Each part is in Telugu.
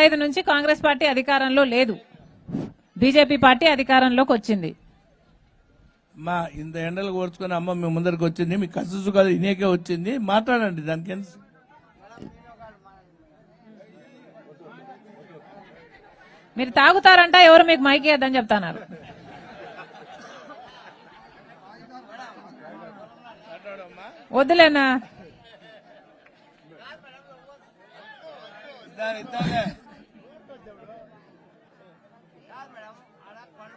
ఐదు నుంచి కాంగ్రెస్ పార్టీ అధికారంలో లేదు. బీజేపీ పార్టీ అధికారంలోకి వచ్చింది. మా ఇంత ఎండలు కోర్చుకొని అమ్మ మీ ముందరికి వచ్చింది మీ కసు సుఖాలు ఇనేకే వచ్చింది. మాట్లాడండి దానికి మీరు తాగుతారంట ఎవరు మీకు మైకి అని చెప్తున్నారు. వద్దులేనా ఇద్దాం, ఇద్దాంలే. ఆ, ఆ,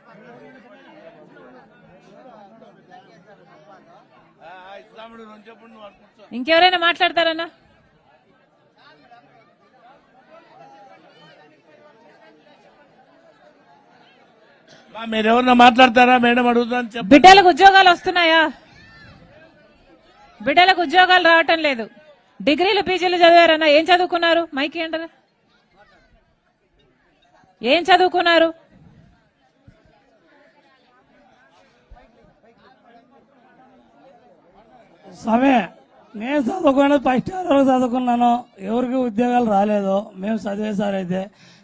ఇస్తాముడు రెండు చెప్పుడు నువ్వు అటు కూర్చో. ఇంకెవరైనా మాట్లాడతారన్నా? మీరెవరన్నా మాట్లాడతారా? మేడం అడుగుతాను చెప్ప బిడ్డలకు ఉద్యోగాలు వస్తున్నాయా? బిడ్డలకు ఉద్యోగాలు రావటం లేదు. డిగ్రీలు పీజీలు చదివారన్నా ఏం చదువుకున్నారు? మైకి అంటారా ఏం చదువుకున్నారు? స్వామి నేను చదువుకున్నది ఫస్ట్ ఇయర్ వరకు చదువుకున్నాను. ఎవరికి ఉద్యోగాలు రాలేదు మేము చదివేసారు అయితే.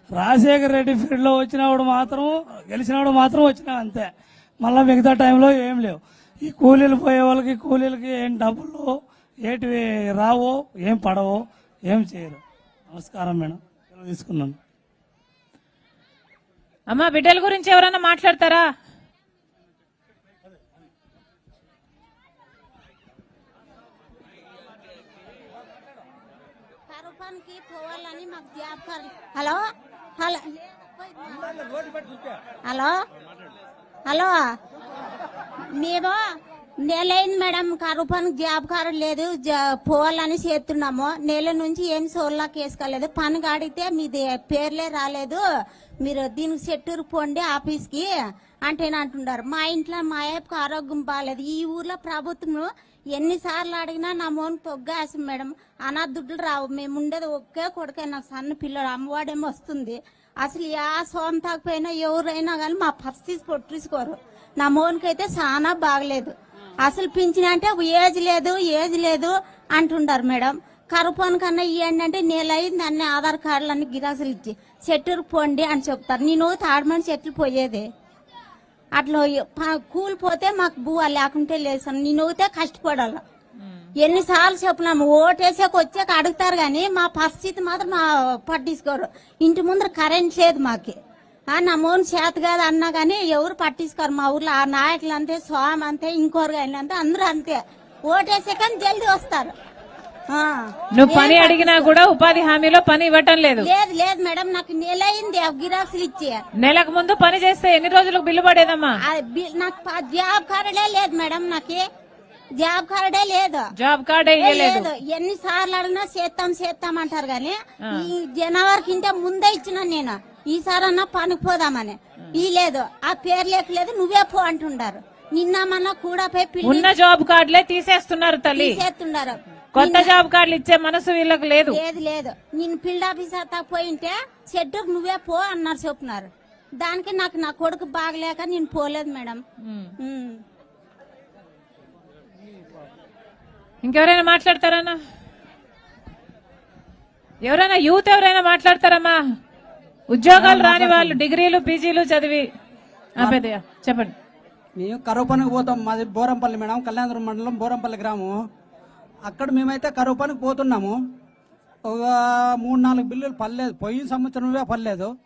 రాజశేఖర రెడ్డి ఫీల్డ్లో వచ్చినప్పుడు మాత్రం గెలిచినప్పుడు మాత్రం వచ్చినా అంతే. మళ్ళీ మిగతా టైంలో ఏం లేవు. ఈ కూలీలు పోయే వాళ్ళకి కూలీలకి ఏం డబ్బులు ఏటివి రావు ఏం పడవు ఏం చేయరు. నమస్కారం మేడం. తీసుకున్నాను. అమ్మా బిడ్డల గురించి ఎవరన్నా మాట్లాడతారా? ప్రభుత్వానికి పోవాలని మాకు job hello? Hello? Hello? Hello? మేము నెలైంది మేడం కరుపని జాబ్ కారు లేదు జా- పోవాలని చేస్తున్నాము. నెల నుంచి ఏం సోల్లాకి వేసుకోలేదు పని కాడితే మీది పేర్లే రాలేదు. మీరు దీనికి చెట్టూరు పోండి ఆఫీస్కి అంటే అంటున్నారు మా ఇంట్లో మా అయ్యకు ఆరోగ్యం బాగాలేదు ఈ ఊర్లో ప్రభుత్వం ఎన్నిసార్లు అడిగినా నా మోన్ పొగ్గాసం మేడం. అనా దుడ్లు రావు. మేము ఉండేది ఒకే కొడుకే. నాకు సన్న పిల్లడు. అమ్మవాడేమో వస్తుంది. అసలు యా సొంతకపోయినా ఎవరైనా కానీ మా పరిస్థితి పొట్టించుకోరు నా మోన్కైతే చాలా బాగలేదు. అసలు పింఛన్ అంటే ఏజ్ లేదు ఏజ్ లేదు అంటుండారు మేడం. కరుపోన్ కన్నా ఇవ్వండి అంటే నెల అయింది అన్ని ఆధార్ కార్డులు అన్ని గిరాసులు ఇచ్చి చెట్టుకు పోండి అని చెప్తారు. నేను తాడమని చెట్లు పోయేది. అట్లా కూలిపోతే మాకు బువ్వ లేకుంటే లేదు సార్. నేను అయితే కష్టపడాలి. ఎన్నిసార్లు చెప్పినాము ఓటేసాక వచ్చాక అడుగుతారు కానీ మా పరిస్థితి మాత్రం మా పట్టించుకోరు. ఇంటి ముందర కరెంట్ లేదు మాకి. నా మోన్ చేత కాదు అన్నా కానీ ఎవరు పట్టించుకోరు. మా ఊర్లో ఆ నాయకులు అంతే స్వామి అంతే ఇంకోరు కానీ అంతే అందరూ అంతే. ఓటేసాక జల్దీ వస్తారు. నువ్వు పని అడిగినా కూడా ఉపాధి హామీలో పని ఇవ్వటం లేదు. లేదు లేదు మేడం నాకు నెల అయింది గిరాకులు ఇచ్చి. నెలకు ముందు పని చేస్తే ఎన్ని రోజులకు బిల్లు పడేదమ్మా? నాకు జాబ్ కార్డే లేదు మేడం నాకు. జాబ్ కార్డే లేదు. జాబ్ కార్డే లేదు ఎన్ని సార్లు అడిగినా చేస్తాం చేస్తాం అంటారు గాని ఈ జనవరి కింద ముందే ఇచ్చిన నేను. ఈసారి అన్నా పనికి పోదామని. ఈ లేదు ఆ పేరు లేకలేదు నువ్వే పో అంటుండారు. నిన్న మొన్న కూడా ఉన్న జాబ్ కార్డులే తీసేస్తున్నారు తల్లి. తీసేస్తున్నారు. కొత్త జాబ్ కార్డులు ఇచ్చే మనసు వీళ్ళకి లేదు. లేదు లేదు. నేను ఫీల్డ్ ఆఫీసర్ తా పోయింటే షెడ్యూకి నువ్వే పో అన్నారు చెప్తున్నారు. దానికి నాకు నా కొడుకు బాగలేక నేను పోలేదు మేడం. ఉమ్. ఇంకెవరైనా మాట్లాడతారన్నా? ఎవరైనా యూత్ ఎవరైనా మాట్లాడతారమ్మా? ఉద్యోగాలు రాని వాళ్ళు డిగ్రీలు పీజీలు చదివి. ఆ, పెద్దయ్య చెప్పండి. మేము కరువు పనికి పోతాం. మాది బోరంపల్లి మేడం కళ్యాణదుర్గం మండలం బోరంపల్లి గ్రామం. అక్కడ మేమైతే కరువు పనికి పోతున్నాము. ఒక మూడు నాలుగు బిల్లులు పర్లేదు పోయిన సంవత్సరమే పర్లేదు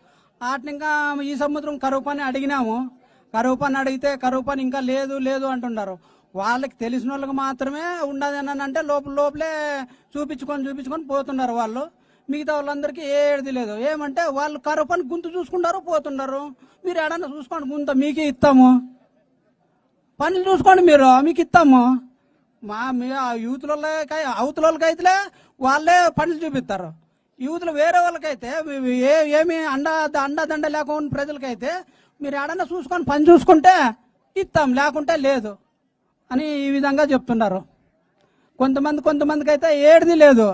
వాటిని ఇంకా ఈ సంవత్సరం కరువు పని అడిగినాము. కరువు పని అడిగితే కరువు పని ఇంకా లేదు లేదు అంటున్నారు. వాళ్ళకి తెలిసిన వాళ్ళకి మాత్రమే ఉండదు అని అంటే లోపల లోపలే చూపించుకొని చూపించుకొని పోతున్నారు వాళ్ళు. మిగతా వాళ్ళందరికీ ఏది లేదు. ఏమంటే వాళ్ళు కరువు పని చూసుకుంటారు పోతున్నారు. మీరు ఎడన్నా చూసుకోండి గుంత మీకే ఇస్తాము. పనులు చూసుకోండి మీరు మీకు ఇస్తాము. మా మీ ఆ యూత్లకై అవతల వాళ్ళకైతే వాళ్ళే పనులు చూపిస్తారు. యూత్లు వేరే వాళ్ళకైతే ఏ ఏమి అండ అండదండ లేకుండా ప్రజలకైతే మీరు ఎడన్నా చూసుకొని పని చూసుకుంటే ఇస్తాం లేకుంటే లేదు అని ఈ విధంగా చెప్తున్నారు. కొంతమంది కొంతమందికి అయితే ఏడిది లేదు.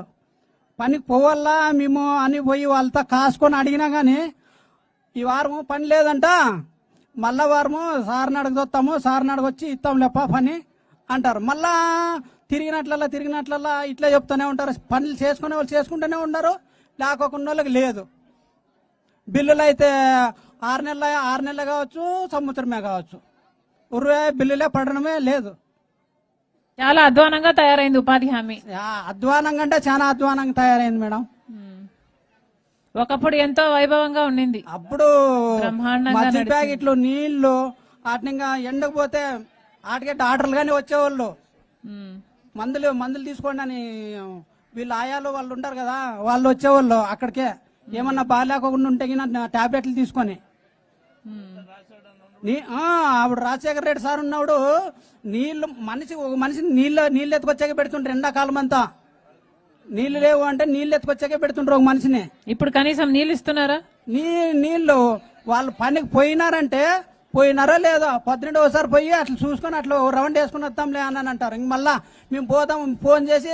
పనికి పోవాలా మేము అని పోయి వాళ్ళతో కాసుకొని అడిగినా కానీ ఈ వారము పని లేదంట మళ్ళా వారము సార్ని అడగదొస్తాము సార్ని అడగొచ్చి ఇస్తాం లేప పని. అంటారు. మళ్ళా తిరిగినట్లల్లా తిరిగినట్లల్లా ఇట్లా చెప్తూనే ఉంటారు. పనులు చేసుకునే వాళ్ళు చేసుకుంటూనే ఉన్నారు లేకోకుండా వాళ్ళకి లేదు. బిల్లులు అయితే ఆరు నెలల ఆరు నెలలు కావచ్చు సంవత్సరమే కావచ్చు. ఉరువే బిల్లులే పడడమే లేదు. చాలా అధ్వానంగా తయారైంది ఉపాధి హామీ. అధ్వానంగా అంటే చాలా అధ్వానంగా తయారైంది మేడం. ఒకప్పుడు ఎంతో వైభవంగా ఉండింది. అప్పుడు మధ్య నడిచింది. ప్యాకెట్లు నీళ్ళు వాటిని ఇంకా వాటికే డాక్టర్లు కానీ వచ్చేవాళ్ళు. మందులు మందులు తీసుకోండి అని వీళ్ళు ఆయాలు వాళ్ళు ఉంటారు కదా వాళ్ళు వచ్చేవాళ్ళు అక్కడికే. ఏమన్నా బాగాలేకుండా ఉంటే టాబ్లెట్లు తీసుకొని. నీ ఆ, అప్పుడు రాజశేఖర రెడ్డి సార్ ఉన్నప్పుడు నీళ్ళు మనిషి ఒక మనిషిని నీళ్ళు నీళ్ళు ఎత్తుకొచ్చాక పెడుతుంటారు ఎండాకాలం అంతా నీళ్ళు లేవు అంటే నీళ్ళు ఎత్తుకొచ్చాకే పెడుతుంటారు ఒక మనిషిని. ఇప్పుడు కనీసం నీళ్ళు ఇస్తున్నారా? నీ నీళ్ళు వాళ్ళు పనికి పోయినారంటే పోయినారా లేదా? పొద్దున్నే పోయి అట్లా చూసుకొని అట్లా రౌండ్ వేసుకుని వస్తాంలే అని అంటారు. ఇంక మళ్ళా మేము పోతాం ఫోన్ చేసి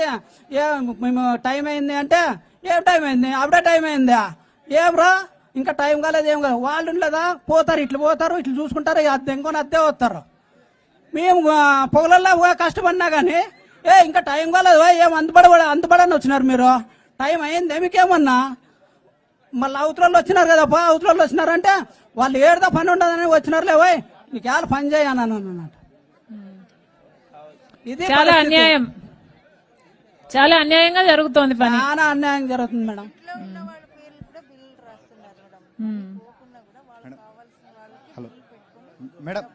ఏ మేము టైం అయింది అంటే ఏం టైం అయింది? అప్పుడే టైం అయిందా? ఏం ఇంకా టైం కాలేదు ఏం కాలేదు. వాళ్ళు ఉండలేదా? పోతారు ఇట్లు పోతారు ఇట్లు చూసుకుంటారు అద్దె ఇంకొని అద్దే వస్తారు. మేము పొగలల్లో కష్టపడినా కానీ ఏ ఇంకా టైం కాలేదు ఏం అంతపడ అందుబడని వచ్చినారు మీరు? టైం అయింది? మీకేమన్నా? మళ్ళీ అవతలలో వచ్చినారు కదా పా అవతలలో వచ్చినారంటే వాళ్ళు ఏడుదా పని ఉండదని వచ్చినారులే పోయ్ నీకు ఎలా పని చేయను అన్నట్టు ఇది చాలా. అన్యాయం. చాలా అన్యాయంగా జరుగుతోంది పని. చాలా అన్యాయం జరుగుతుంది మేడం. హలో. మేడం